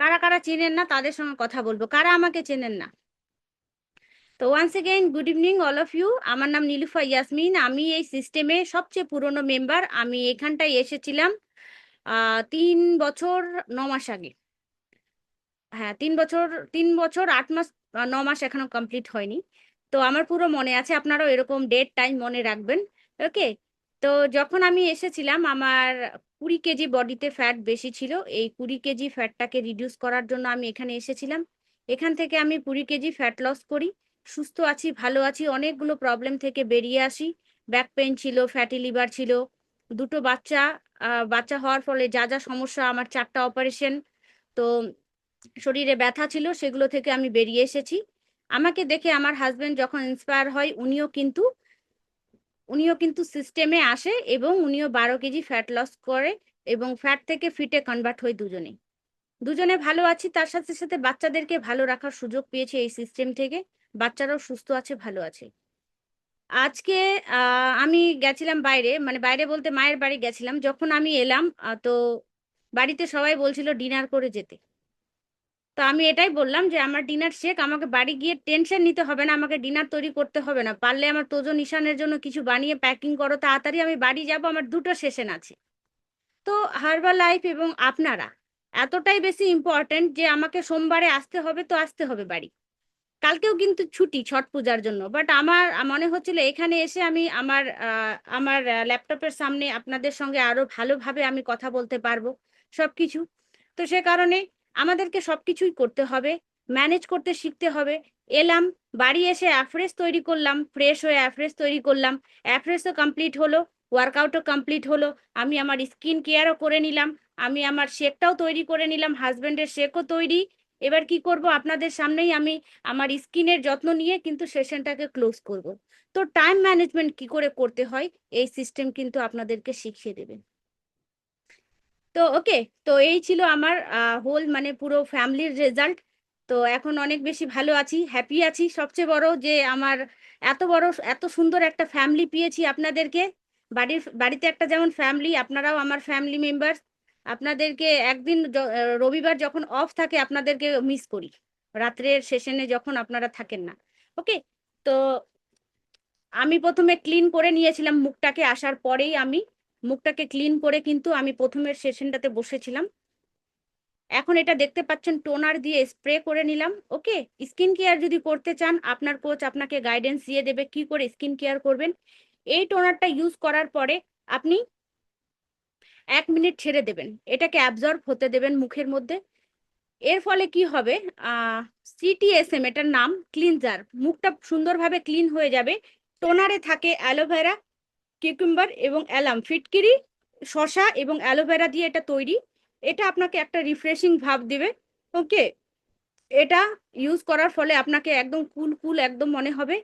কারা কারা চেনেন না, তাদের সঙ্গে কথা বলব। কারা আমাকে চেনেন না? তো once again good evening all of you আমার নাম নীলুফা ইয়াসমিন। আমি এই সিস্টেমে সবচেয়ে পুরনো মেম্বার আমি এখানটায় এসেছিলাম তিন বছর, ন মাস আগে। হ্যাঁ তিন বছর তিন বছর, আট মাস ন মাস এখনও কমপ্লিট হয়নি। তো আমার পুরো মনে আছে। আপনারাও এরকম ডেট টাইম মনে রাখবেন। ওকে তো যখন আমি এসেছিলাম, আমার কুড়ি কেজি বডিতে ফ্যাট বেশি ছিল। এই কুড়ি কেজি ফ্যাটটাকে রিডিউস করার জন্য আমি এখানে এসেছিলাম। এখান থেকে আমি কুড়ি কেজি ফ্যাট লস করি। সুস্থ আছি, ভালো আছি, অনেকগুলো প্রবলেম থেকে বেরিয়ে আসি। ব্যাক পেইন ছিল ফ্যাটি লিভার ছিল। দুটো বাচ্চা বাচ্চা হওয়ার ফলে যা যা সমস্যা, আমার চারটা অপারেশন তো শরীরে ব্যথা ছিল, সেগুলো থেকে আমি বেরিয়ে এসেছি। আমাকে দেখে আমার হাজবেন্ড যখন ইন্সপায়ার হয়, উনিও কিন্তু উনিও কিন্তু সিস্টেমে আসে এবং উনিও বারো কেজি ফ্যাট লস করে এবং ফ্যাট থেকে ফিটে কনভার্ট হয় দুজনেই। দুজনে ভালো আছি, তার সাথে সাথে বাচ্চাদেরকে ভালো রাখার সুযোগ পেয়েছে এই সিস্টেম থেকে। বাচ্চারাও সুস্থ আছে, ভালো আছে। আজকে আমি গেছিলাম বাইরে মানে বাইরে বলতে মায়ের বাড়ি গেছিলাম। যখন আমি এলাম তো বাড়িতে সবাই বলছিল ডিনার করে যেতে। তো আমি এটাই বললাম যে আমার ডিনার শেখ আমাকে বাড়ি গিয়ে টেনশন নিতে হবে না, আমাকে ডিনার তৈরি করতে হবে না। পারলে আমার তোজো নিশানের জন্য কিছু বানিয়ে প্যাকিং করো, তাড়াতাড়ি আমি বাড়ি যাব, আমার দুটো সেশন আছে। তো হার্বাল লাইফ এবং আপনারা, এতটাই বেশি ইম্পর্ট্যান্ট যে আমাকে সোমবারে আসতে হবে তো আসতে হবে বাড়ি। কালকেও কিন্তু ছুটি, ছট পূজার জন্য বাট আমার, মনে হচ্ছিল এখানে এসে আমি আমার আমার ল্যাপটপের সামনে আপনাদের সঙ্গে আরও ভালোভাবে আমি কথা বলতে পারব সবকিছু। তো সে কারণে আমাদেরকে সবকিছুই করতে হবে ম্যানেজ করতে শিখতে হবে। এলাম, বাড়ি এসে অ্যাফ্রেশ তৈরি করলাম ফ্রেশ হয়ে অ্যাফ্রেশ তৈরি করলাম। অ্যাফ্রেশও কমপ্লিট হলো ওয়ার্কআউটও কমপ্লিট হলো। আমি আমার স্কিন কেয়ারও করে নিলাম, আমি আমার শেকটাও তৈরি করে নিলাম হাজবেন্ডের শেকও তৈরি। এবার কি করব? আপনাদের সামনেই আমি আমার স্কিনের যত্ন নিয়ে কিন্তু সেশনটাকে ক্লোজ করব। তো টাইম ম্যানেজমেন্ট কি করে করতে হয়? এই সিস্টেম কিন্তু আপনাদেরকে শিখিয়ে দেবে। তো ওকে, তো এই ছিল আমার হোল মানে পুরো ফ্যামিলির রেজাল্ট তো এখন অনেক বেশি ভালো আছি হ্যাপি আছি। সবচেয়ে বড় যে আমার এত বড়, এত সুন্দর একটা ফ্যামিলি পেয়েছি আপনাদেরকে। বাড়ির, বাড়িতে একটা যেমন ফ্যামিলি আপনারাও আমার ফ্যামিলি মেম্বার আপনাদেরকে একদিন রবিবার যখন অফ থাকে, আপনাদেরকে মিস করি। রাত্রের সেশনে যখন আপনারা থাকেন না। ওকে, তো আমি প্রথমে ক্লিন করে নিয়েছিলাম মুখটাকে, আসার পরেই আমি। মুখটাকে ক্লিন করে কিন্তু আমি প্রথমের সেশনটাতে বসেছিলাম। এখন এটা দেখতে পাচ্ছেন টোনার দিয়ে স্প্রে করে নিলাম ওকে স্কিন কেয়ার যদি করতে চান, আপনার কোচ আপনাকে গাইডেন্স দিয়ে দেবে কি করে স্কিন কেয়ার করবেন। এই টোনারটা ইউজ করার পরে আপনি এক মিনিট ছেড়ে দেবেন, এটাকে অ্যাবজর্ব হতে দেবেন মুখের মধ্যে। এর ফলে কি হবে? সিটিএসএম এটার নাম ক্লিনজার মুখটা সুন্দরভাবে ক্লিন হয়ে যাবে। টোনারে থাকে অ্যালোভেরা কিউকুম্বার এবং অ্যালাম ফিটকিরি, শশা এবং অ্যালোভেরা দিয়ে এটা তৈরি। এটা আপনাকে একটা রিফ্রেশিং ভাব দেবে। ওকে এটা ইউজ করার ফলে আপনাকে একদম কুল কুল একদম মনে হবে।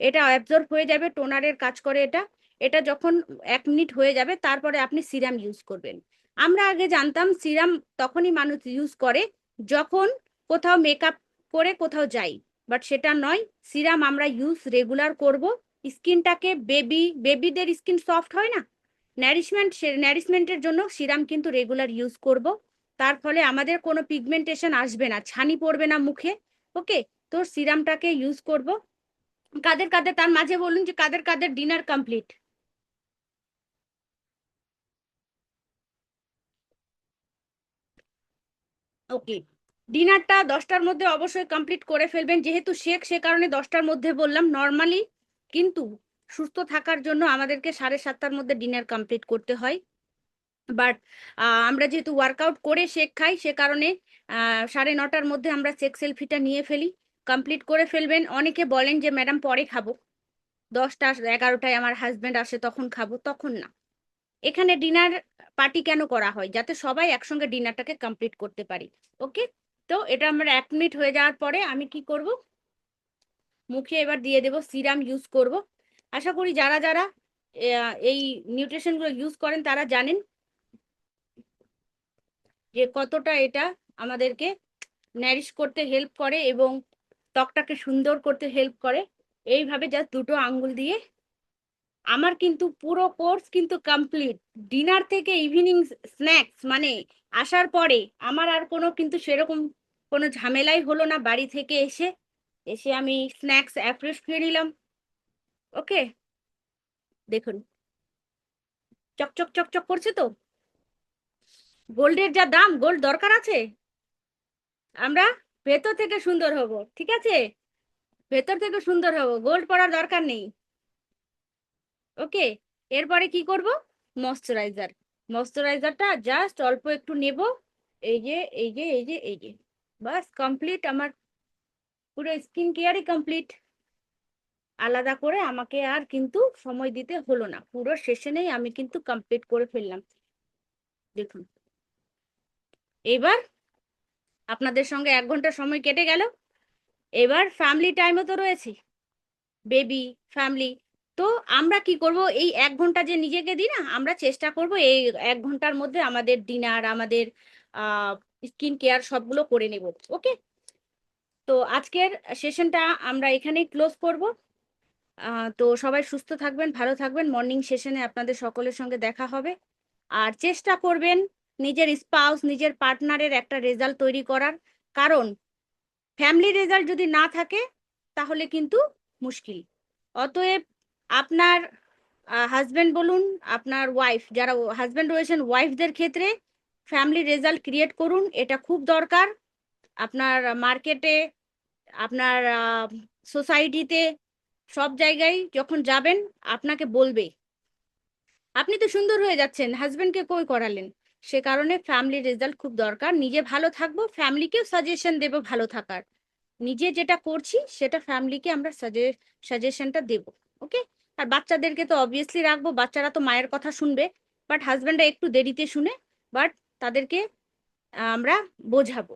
এটা অ্যাবজর্ব হয়ে যাবে টোনারের কাজ করে এটা। এটা যখন এক মিনিট হয়ে যাবে, তারপরে আপনি সিরাম ইউজ করবেন। আমরা আগে জানতাম সিরাম তখনই মানুষ ইউজ করে যখন কোথাও মেকআপ করে কোথাও যাই। বাট সেটা নয় সিরাম আমরা ইউজ রেগুলার করব। স্কিনটাকে বেবি, বেবিদের স্কিন সফট হয় না? ন্যারিশমেন্ট ন্যারিশমেন্টের জন্য সিরাম কিন্তু রেগুলার ইউজ করব। তার ফলে আমাদের কোনো পিগমেন্টেশন আসবে না, ছানি পড়বে না মুখে। ওকে তো সিরামটাকে ইউজ করব। কাদের কাদের, তার মাঝে বলুন যে কাদের কাদের ডিনার কমপ্লিট ওকে ডিনারটা দশটার মধ্যে অবশ্যই কমপ্লিট করে ফেলবেন। যেহেতু শেখ সে কারণে দশটার মধ্যে বললাম। নর্মালি কিন্তু সুস্থ থাকার জন্য আমাদেরকে সাড়ে সাতটার মধ্যে ডিনার কমপ্লিট করতে হয়। বাট আমরা যেহেতু ওয়ার্কআউট করে শেক খাই, সে কারণে সাড়ে নটার মধ্যে আমরা শেক সেলফিটা নিয়ে ফেলি। কমপ্লিট করে ফেলবেন। অনেকে বলেন যে, ম্যাডাম, পরে খাব। দশটা, এগারোটায় আমার হাজব্যান্ড আসে, তখন খাব। তখন না। এখানে ডিনার পার্টি কেন করা হয়? যাতে সবাই একসঙ্গে ডিনারটাকে কমপ্লিট করতে পারি। ওকে তো এটা আমার এক মিনিট হয়ে যাওয়ার পরে আমি কি করব? মুখে এবার দিয়ে দেব, সিরাম ইউজ করব। আশা করি যারা যারা এই নিউট্রিশনগুলো ইউজ করেন তারা জানেন যে কতটা এটা আমাদেরকে ন্যারিশ করতে হেল্প করে এবং ত্বকটাকে সুন্দর করতে হেল্প করে। এইভাবে জাস্ট দুটো আঙ্গুল দিয়ে। আমার কিন্তু পুরো কোর্স কিন্তু কমপ্লিট ডিনার থেকে ইভিনিং স্ন্যাক্স মানে আসার পরে আমার আর কোনো কিন্তু সেরকম কোনো ঝামেলাই হলো না বাড়ি থেকে এসে। এসে আমি স্ন্যাক্স অ্যাফ্রেশ খেয়ে নিলাম। ওকে দেখুন। চকচক চকচক করছে তো? গোল্ডের যা দাম, গোল্ড দরকার আছে? আমরা ভেতর থেকে সুন্দর হব, ঠিক আছে? ভেতর থেকে সুন্দর হব, গোল্ড পরার দরকার নেই। ওকে এরপরে কি করব? ময়শ্চারাইজার। ময়শ্চারাইজারটা জাস্ট অল্প একটু নেব। এই যে এই যে এই যে এই যে। বাস কমপ্লিট আমার পুরো স্কিন কেয়ারই কমপ্লিট আলাদা করে আমাকে আর কিন্তু সময় দিতে হলো না। পুরো সেশনেই আমি কিন্তু কমপ্লিট করে ফেললাম। দেখুন। এবার আপনাদের সঙ্গে এক ঘণ্টা সময় কেটে গেল। এবার ফ্যামিলি টাইমও তো রয়েছে। বেবি ফ্যামিলি তো আমরা কি করব? এই এক ঘণ্টা যে নিজেকে দিই না, আমরা চেষ্টা করব এই এক ঘণ্টার মধ্যে আমাদের ডিনার আমাদের স্কিন কেয়ার সবগুলো করে নেব। ওকে তো আজকের সেশনটা আমরা এখানেই ক্লোজ করব। তো সবাই সুস্থ থাকবেন, ভালো থাকবেন। মর্নিং সেশনে আপনাদের সকলের সঙ্গে দেখা হবে। আর চেষ্টা করবেন নিজের স্পাউস, নিজের পার্টনারের একটা রেজাল্ট তৈরি করার। কারণ ফ্যামিলি রেজাল্ট যদি না থাকে, তাহলে কিন্তু মুশকিল। অতএব আপনার হাজব্যান্ড বলুন, আপনার ওয়াইফ যারা হাজব্যান্ড রয়েছেন ওয়াইফদের ক্ষেত্রে ফ্যামিলি রেজাল্ট ক্রিয়েট করুন, এটা খুব দরকার। আপনার মার্কেটে আপনার সোসাইটিতে সব জায়গায় যখন যাবেন, আপনাকে বলবে। আপনি তো সুন্দর হয়ে যাচ্ছেন হাজবেন্ডকে কই করালেন? সে কারণে ফ্যামিলি রেজাল্ট খুব দরকার। নিজে ভালো থাকব ফ্যামিলিকেও সাজেশন দেবো ভালো থাকার। নিজে যেটা করছি, সেটা ফ্যামিলিকে আমরা সাজে সাজেশনটা দেবো ওকে আর বাচ্চাদেরকে তো অবভিয়াসলি রাখব, বাচ্চারা তো মায়ের কথা শুনবে বাট হাজব্যান্ডরা একটু দেরিতে শুনে বাট তাদেরকে আমরা বোঝাবো।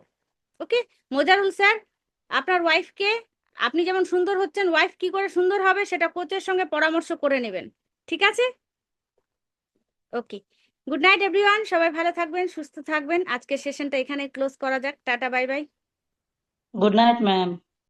ওকে মোজারুল স্যার, আপনার ওয়াইফকে আপনি যেমন সুন্দর হচ্ছেন ওয়াইফ কি করে সুন্দর হবে সেটা কোচের সঙ্গে পরামর্শ করে নেবেন। ঠিক আছে? ওকে গুড নাইট এভরিওয়ান সবাই ভালো থাকবেন, সুস্থ থাকবেন। আজকের সেশনটা এখানে ক্লোজ করা যাক। Tata bye bye good night ma'am.